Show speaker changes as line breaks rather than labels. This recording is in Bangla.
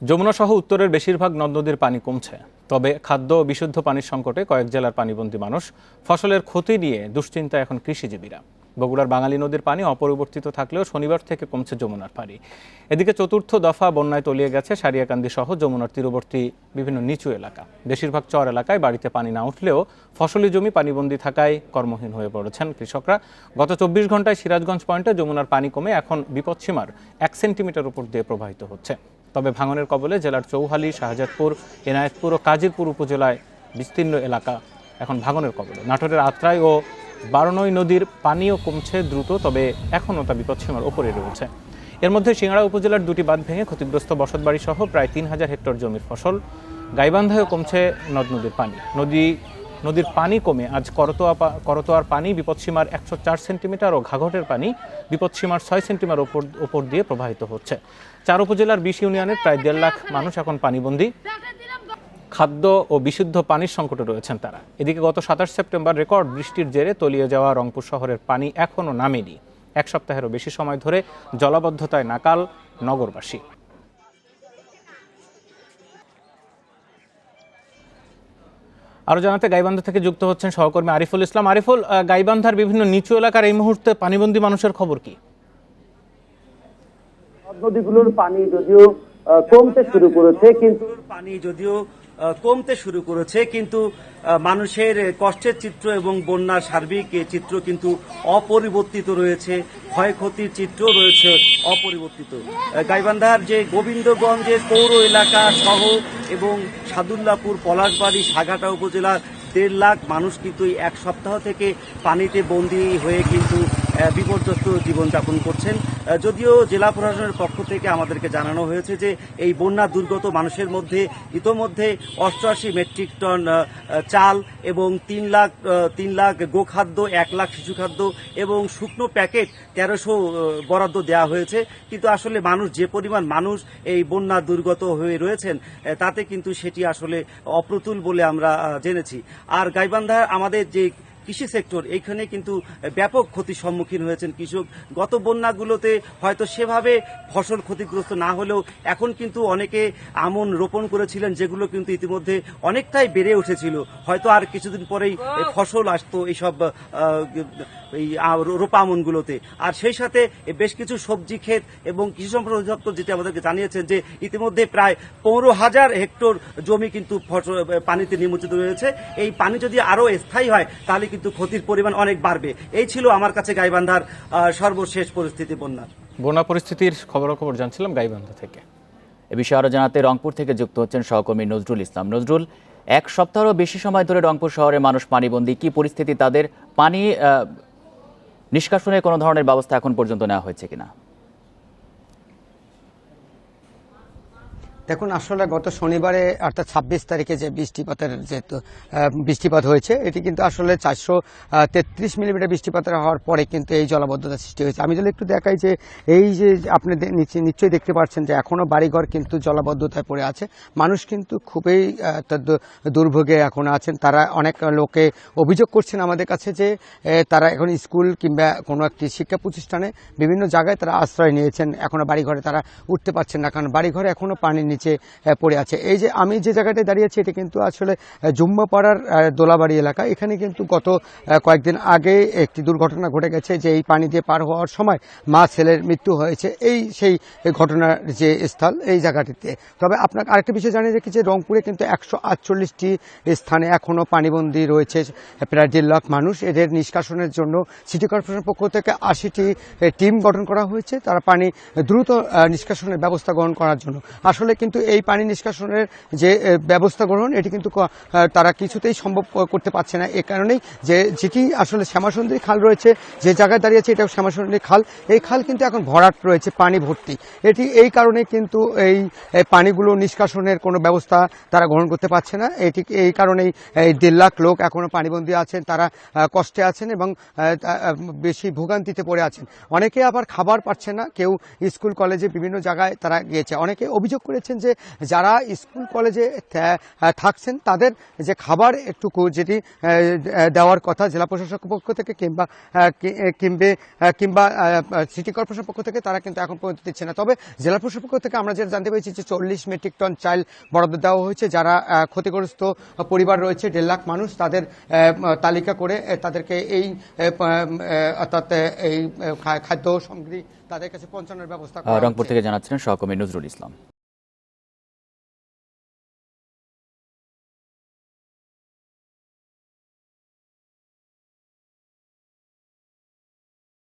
যমুনা সহ উত্তরের বেশিরভাগ নদ নদীর পানি কমছে। তবে খাদ্য ও বিশুদ্ধ পানির সংকটে কয়েক জেলার পানিবন্দী মানুষ ফসলের ক্ষতি নিয়ে দুশ্চিন্তা এখন কৃষিজীবীরা। বগুড়ার বাঙালি নদীর পানি অপরিবর্তিত থাকলেও শনিবার থেকে কমছে যমুনার পানি। এদিকে চতুর্থ দফা বন্যায় তলিয়ে গেছে সারিয়াকান্দি সহ যমুনার তীরবর্তী বিভিন্ন নিচু এলাকা। বেশিরভাগ চর এলাকায় বাড়িতে পানি না উঠলেও ফসলি জমি পানিবন্দী থাকায় কর্মহীন হয়ে পড়েছেন কৃষকরা। গত চব্বিশ ঘন্টায় সিরাজগঞ্জ পয়েন্টে যমুনার পানি কমে এখন বিপদসীমার এক সেন্টিমিটার উপর দিয়ে প্রবাহিত হচ্ছে। তবে ভাঙনের কবলে জেলার চৌহালি, শাহজাদপুর, এনায়েতপুর ও কাজিরপুর উপজেলায় বিস্তীর্ণ এলাকা এখন ভাঙনের কবলে। নাটোরের আত্রাই ও বারনই নদীর পানিও কমছে দ্রুত, তবে এখনও তা বিপদসীমার ওপরে রয়েছে। এর মধ্যে সিংড়া উপজেলার দুটি বাঁধ ভেঙে ক্ষতিগ্রস্ত বসতবাড়ি সহ প্রায় তিন হাজার হেক্টর জমির ফসল। গাইবান্ধায়ও কমছে নদ নদীর পানি। নদী নদীর পানি কমে। আজ করতোয়া করতোয়ার পানি বিপদসীমার একশো চার সেন্টিমিটার ও ঘাঘটের পানি বিপদসীমার ছয় সেন্টিমিটার ওপর ওপর দিয়ে প্রবাহিত হচ্ছে। চার উপজেলার বিশ ইউনিয়নের প্রায় দেড় লাখ মানুষ এখন পানিবন্দী। খাদ্য ও বিশুদ্ধ পানির সংকটে রয়েছেন তারা। এদিকে গত সাতাশ সেপ্টেম্বর রেকর্ড বৃষ্টির জেরে তলিয়ে যাওয়া রংপুর শহরের পানি এখনও নামেনি। এক সপ্তাহেরও বেশি সময় ধরে জলাবদ্ধতায় নাকাল নগরবাসী। আরও জানাতে গাইবান্ধা থেকে যুক্ত হচ্ছেন সহকর্মী আরিফুল ইসলাম। আরিফুল গাইবান্ধার বিভিন্ন নিচু এলাকার এই মুহূর্তে পানিবন্দী মানুষের খবর কি?
নদীগুলোর পানি যদিও আহ, কমতে শুরু করেছে কিন্তু
পানি যদিও কমতে শুরু করেছে, কিন্তু মানুষের কষ্টের চিত্র এবং বন্যার সার্বিক চিত্র কিন্তু অপরিবর্তিত রয়েছে, ক্ষয়ক্ষতির চিত্র রয়েছে অপরিবর্তিত। গাইবান্ধার যে গোবিন্দগঞ্জের পৌর এলাকা সহ এবং সাদুল্লাপুর, পলাশবাড়ি, সাঘাটা উপজেলার দেড় লাখ মানুষ কিন্তু এক সপ্তাহ থেকে পানিতে বন্দী হয়ে কিন্তু বিপর্যস্ত জীবনযাপন করছেন। যদিও জেলা প্রশাসনের পক্ষ থেকে আমাদেরকে জানানো হয়েছে যে এই বন্যা দুর্গত মানুষের মধ্যে ইতোমধ্যে অষ্টআশি মেট্রিক টন চাল এবং তিন লাখ তিন লাখ গোখাদ্য, এক লাখ শিশু খাদ্য এবং শুকনো প্যাকেট তেরোশো বরাদ্দ দেওয়া হয়েছে। কিন্তু আসলে মানুষ, যে পরিমাণ মানুষ এই বন্যা দুর্গত হয়ে রয়েছেন তাতে কিন্তু সেটি আসলে অপ্রতুল বলে আমরা জেনেছি। আর গাইবান্ধা, আমাদের যে কৃষি সেক্টর এইখানে কিন্তু ব্যাপক ক্ষতির সম্মুখীন হয়েছেন কৃষক। গত বন্যাগুলোতে হয়তো সেভাবে ফসল ক্ষতিগ্রস্ত না হলেও এখন কিন্তু অনেকে আমন রোপণ করেছিলেন যেগুলো কিন্তু ইতিমধ্যে অনেকটাই বেড়ে উঠেছিল। হয়তো আর কিছুদিন পরেই ফসল আসতো এইসব এই রোপা আমনগুলোতে। আর সেই সাথে বেশ কিছু সবজি ক্ষেত এবং কৃষি সম্পদ অধিদপ্তর যেটি আমাদেরকে জানিয়েছেন যে ইতিমধ্যে প্রায় পনেরো হাজার হেক্টর জমি কিন্তু পানিতে নিমজ্জিত রয়েছে। এই পানি যদি আরও স্থায়ী হয় তাহলে কিন্তু ক্ষতির পরিমাণ অনেক বাড়বে। এই ছিল আমার কাছে গাইবান্ধার সর্বশেষ পরিস্থিতি বন্যার।
বন্যা পরিস্থিতির খবরাখবর জানছিলাম গাইবান্ধা থেকে।
এ বিষয়ে আরও জানাতে রংপুর থেকে যুক্ত হচ্ছেন সহকর্মী নজরুল ইসলাম। নজরুল এক সপ্তাহেরও বেশি সময় ধরে রংপুর শহরে মানুষ পানিবন্দী। কি পরিস্থিতি তাদের? পানি আহ, নিষ্কাশনের কোনো ধরনের ব্যবস্থা এখন পর্যন্ত নেওয়া হয়েছে কিনা?
দেখুন, আসলে গত শনিবারে, অর্থাৎ ছাব্বিশ তারিখে যে বৃষ্টিপাতের যে বৃষ্টিপাত হয়েছে, এটি কিন্তু আসলে চারশো তেত্রিশ মিলিমিটার বৃষ্টিপাতের হওয়ার পরে কিন্তু এই জলাবদ্ধতা সৃষ্টি হয়েছে। আমি যদি একটু দেখাই যে, এই যে, আপনি নিশ্চয়ই দেখতে পাচ্ছেন যে, এখনও বাড়িঘর কিন্তু জলাবদ্ধতায় পড়ে আছে। মানুষ কিন্তু খুবই দুর্ভোগে এখন আছেন। তারা অনেক লোকে অভিযোগ করছেন আমাদের কাছে যে তারা এখন স্কুল কিংবা কোনো একটি শিক্ষা প্রতিষ্ঠানে বিভিন্ন জায়গায় তারা আশ্রয় নিয়েছেন। এখনও বাড়িঘরে তারা উঠতে পারছেন না, কারণ বাড়িঘরে এখনও পানির নিচে পড়ে আছে। এই যে আমি যে জায়গাটায় দাঁড়িয়ে আছি, এটা কিন্তু আসলে জুম্মাপাড়ার দোলাবাড়ি এলাকা। এখানে কিন্তু গত কয়েকদিন আগে একটি দুর্ঘটনা ঘটে গেছে, যে এই পানি দিয়ে পার হওয়ার সময় মা ছেলের মৃত্যু হয়েছে। এই সেই ঘটনার যে স্থল, এই জায়গাটিতে। তবে আপনাকে আরেকটা বিষয় জানিয়ে রেখেছি যে রংপুরে কিন্তু একশো আটচল্লিশটি স্থানে এখনও পানিবন্দী রয়েছে, প্রায় দেড় লাখ মানুষ। এদের নিষ্কাশনের জন্য সিটি কর্পোরেশনের পক্ষ থেকে আশিটি টিম গঠন করা হয়েছে। তারা পানি দ্রুত নিষ্কাশনের ব্যবস্থা গ্রহণ করার জন্য। আসলে কিন্তু এই পানি নিষ্কাশনের যে ব্যবস্থা গ্রহণ, এটি কিন্তু তারা কিছুতেই সম্ভব করতে পারছে না। এ কারণেই যে, যেটি আসলে শ্যামাসুন্দরী খাল রয়েছে, যে জায়গায় দাঁড়িয়েছে এটা শ্যামাসুন্দরী খাল। এই খাল কিন্তু এখন ভরাট রয়েছে, পানি ভর্তি। এটি এই কারণে কিন্তু এই পানিগুলো নিষ্কাশনের কোনো ব্যবস্থা তারা গ্রহণ করতে পারছে না। এটি এই কারণেই এই দেড় লাখ লোক এখনও পানিবন্দী আছেন, তারা কষ্টে আছেন এবং বেশি ভোগান্তিতে পড়ে আছেন। অনেকে আবার খাবার পাচ্ছে না, কেউ স্কুল, কলেজে বিভিন্ন জায়গায় তারা গিয়েছে। অনেকে অভিযোগ করেছেন যে যারা স্কুল কলেজে থাকছেন তাদের যে খাবার একটু কু- যেটি দেওয়ার কথা জেলা প্রশাসক পক্ষ থেকে কিংবা কিংবে কিংবা সিটি কর্পোরেশন পক্ষ থেকে তারা কিন্তু এখন পর্যন্ত দিচ্ছে না। তবে জেলা প্রশাসন পক্ষ থেকে আমরা যেটা জানতে পেরেছি যে চল্লিশ মেট্রিক টন চাল বরাদ্দ দেওয়া হয়েছে যারা ক্ষতিগ্রস্ত পরিবার রয়েছে দেড় লাখ মানুষ তাদের তালিকা করে তাদেরকে এই অর্থাৎ এই খাদ্য সামগ্রী তাদের কাছে পৌঁছানোর ব্যবস্থা
রংপুর থেকে জানাচ্ছিলেন সহকর্মী নজরুল ইসলাম।